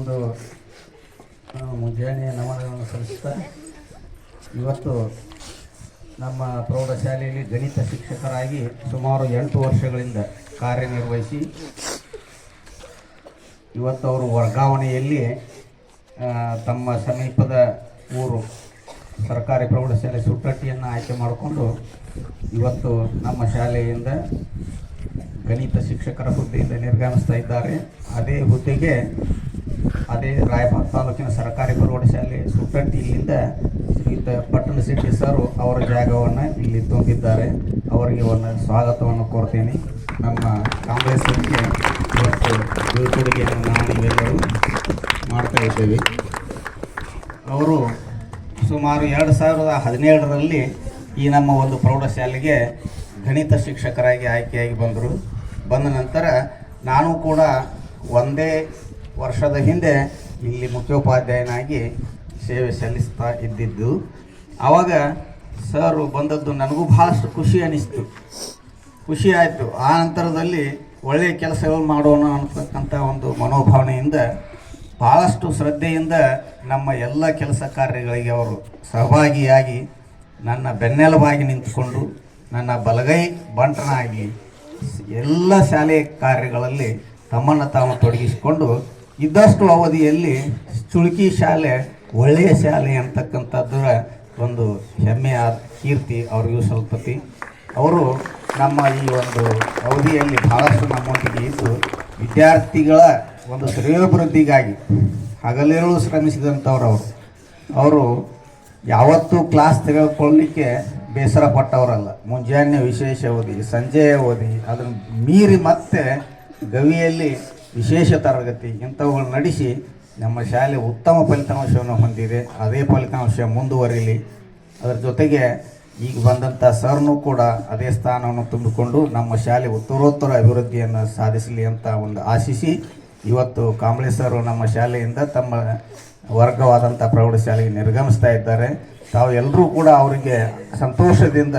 ಒಂದು ಮುಂಜಾನೆ ನಮನಗಳನ್ನು ಸಲ್ಲಿಸ್ತಾ ಇವತ್ತು ನಮ್ಮ ಪ್ರೌಢಶಾಲೆಯಲ್ಲಿ ಗಣಿತ ಶಿಕ್ಷಕರಾಗಿ ಸುಮಾರು ಎಂಟು ವರ್ಷಗಳಿಂದ ಕಾರ್ಯನಿರ್ವಹಿಸಿ, ಇವತ್ತು ಅವರು ವರ್ಗಾವಣೆಯಲ್ಲಿ ತಮ್ಮ ಸಮೀಪದ ಊರು ಸರ್ಕಾರಿ ಪ್ರೌಢಶಾಲೆ ಸುಟ್ಟಟ್ಟಿಯನ್ನು ಆಯ್ಕೆ ಮಾಡಿಕೊಂಡು, ಇವತ್ತು ನಮ್ಮ ಶಾಲೆಯಿಂದ ಗಣಿತ ಶಿಕ್ಷಕರ ಹುದ್ದೆಯಿಂದ ನಿರ್ಗಮಿಸ್ತಾ ಇದ್ದಾರೆ. ಅದೇ ಹುದ್ದೆಗೆ ಅದೇ ರಾಯಬಾಗ್ ತಾಲೂಕಿನ ಸರ್ಕಾರಿ ಪ್ರೌಢಶಾಲೆ ಸುಟ್ಟಟ್ಟಿ ಇಲ್ಲಿಂದ ಶ್ರೀಯುತ ಪಟ್ಟಣ ಶೆಟ್ಟಿ ಸರ್ ಅವರ ಜಾಗವನ್ನು ಇಲ್ಲಿ ತುಂಬಿದ್ದಾರೆ. ಅವರಿಗೆ ಒಂದು ಸ್ವಾಗತವನ್ನು ಕೋರ್ತೀನಿ. ನಮ್ಮ ಕಾಂಗ್ರೆಸ್ ಇವತ್ತು ಬೀಳ್ಕೊಡುಗೆಯನ್ನು ನಾವು ಮಾಡ್ತಾ ಇದ್ದೇವೆ. ಅವರು ಸುಮಾರು ಎರಡು ಸಾವಿರದ ಹದಿನೇಳರಲ್ಲಿ ಈ ನಮ್ಮ ಒಂದು ಪ್ರೌಢಶಾಲೆಗೆ ಗಣಿತ ಶಿಕ್ಷಕರಾಗಿ ಆಯ್ಕೆಯಾಗಿ ಬಂದರು. ಬಂದ ನಂತರ ನಾನು ಕೂಡ ಒಂದೇ ವರ್ಷದ ಹಿಂದೆ ಇಲ್ಲಿ ಮುಖ್ಯೋಪಾಧ್ಯಾಯನಾಗಿ ಸೇವೆ ಸಲ್ಲಿಸ್ತಾ ಇದ್ದಿದ್ದು ಆವಾಗ ಸರ್ ಬಂದದ್ದು ನನಗೂ ಭಾಳಷ್ಟು ಖುಷಿ ಅನಿಸ್ತು. ಖುಷಿ ಆಯಿತು. ಆ ನಂತರದಲ್ಲಿ ಒಳ್ಳೆಯ ಕೆಲಸಗಳು ಮಾಡೋಣ ಅನ್ನತಕ್ಕಂಥ ಒಂದು ಮನೋಭಾವನೆಯಿಂದ ಭಾಳಷ್ಟು ಶ್ರದ್ಧೆಯಿಂದ ನಮ್ಮ ಎಲ್ಲ ಕೆಲಸ ಕಾರ್ಯಗಳಿಗೆ ಅವರು ಸಹಭಾಗಿಯಾಗಿ ನನ್ನ ಬೆನ್ನೆಲುಬಾಗಿ ನಿಂತುಕೊಂಡು, ನನ್ನ ಬಲಗೈ ಬಂಟನಾಗಿ ಎಲ್ಲ ಶಾಲೆ ಕಾರ್ಯಗಳಲ್ಲಿ ತಮ್ಮನ್ನು ತಾವು ತೊಡಗಿಸಿಕೊಂಡು ಇದ್ದಷ್ಟು ಅವಧಿಯಲ್ಲಿ ಚುಳುಕಿ ಶಾಲೆ, ಒಳ್ಳೆಯ ಶಾಲೆ ಅಂತಕ್ಕಂಥದ್ದರ ಒಂದು ಹೆಮ್ಮೆಯ ಕೀರ್ತಿ ಅವ್ರಿಗೂ ಸಲ್ಪತಿ ಅವರು ನಮ್ಮ ಈ ಒಂದು ಅವಧಿಯಲ್ಲಿ ಬಹಳಷ್ಟು ನಮ್ಮೊಂದಿಗೆ ಇದ್ದು ವಿದ್ಯಾರ್ಥಿಗಳ ಒಂದು ಶ್ರೇಯೋಭಿವೃದ್ಧಿಗಾಗಿ ಹಗಲಿರುಳು ಶ್ರಮಿಸಿದಂಥವ್ರು ಅವರು. ಅವರು ಯಾವತ್ತೂ ಕ್ಲಾಸ್ ತೆಗೆದುಕೊಳ್ಳಲಿಕ್ಕೆ ಬೇಸರ ಪಟ್ಟವರಲ್ಲ. ಮುಂಜಾನೆ ವಿಶೇಷ ಓದಿ ಸಂಜೆಯ ಓದಿ, ಅದನ್ನು ಮೀರಿ ಮತ್ತೆ ಗವಿಯಲ್ಲಿ ವಿಶೇಷ ತರಗತಿ ಇಂಥವುಗಳು ನಡೆಸಿ ನಮ್ಮ ಶಾಲೆ ಉತ್ತಮ ಫಲಿತಾಂಶವನ್ನು ಹೊಂದಿದೆ. ಅದೇ ಫಲಿತಾಂಶ ಮುಂದುವರಿಲಿ. ಅದರ ಜೊತೆಗೆ ಈಗ ಬಂದಂಥ ಸರ್ನು ಕೂಡ ಅದೇ ಸ್ಥಾನವನ್ನು ತುಂಬಿಕೊಂಡು ನಮ್ಮ ಶಾಲೆ ಉತ್ತರೋತ್ತರ ಅಭಿವೃದ್ಧಿಯನ್ನು ಸಾಧಿಸಲಿ ಅಂತ ಒಂದು ಆಶಿಸಿ ಇವತ್ತು ಕಾಂಬ್ಳೆ ಸರ್ ನಮ್ಮ ಶಾಲೆಯಿಂದ ತಮ್ಮ ವರ್ಗವಾದಂಥ ಪ್ರೌಢಶಾಲೆಗೆ ನಿರ್ಗಮಿಸ್ತಾ ಇದ್ದಾರೆ. ತಾವು ಎಲ್ಲರೂ ಕೂಡ ಅವರಿಗೆ ಸಂತೋಷದಿಂದ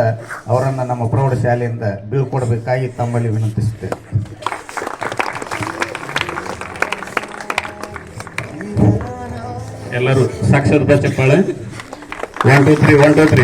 ಅವರನ್ನು ನಮ್ಮ ಪ್ರೌಢಶಾಲೆಯಿಂದ ಬೀಳ್ಕೊಡ್ಬೇಕಾಗಿ ತಮ್ಮಲ್ಲಿ ವಿನಂತಿಸುತ್ತೇವೆ ಎಲ್ಲರೂ ಸಾಕ್ಷರತಾ ಚಪ್ಪಾಳೆ. One two three one two three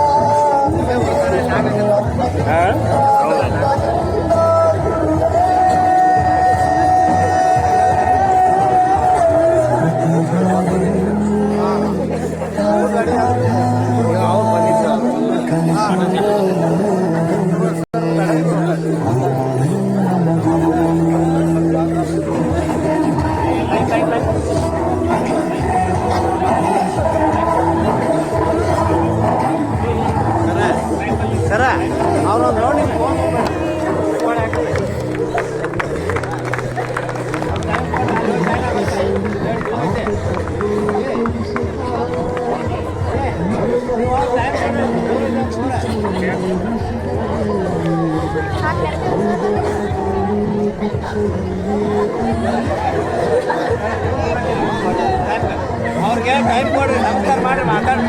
ಅವ್ರಿಗೆ ಟೈಮ್ ಕೊಡ್ರಿ ನಮಸ್ಕಾರ ಮಾಡಿ ಮಾತಾಡಿ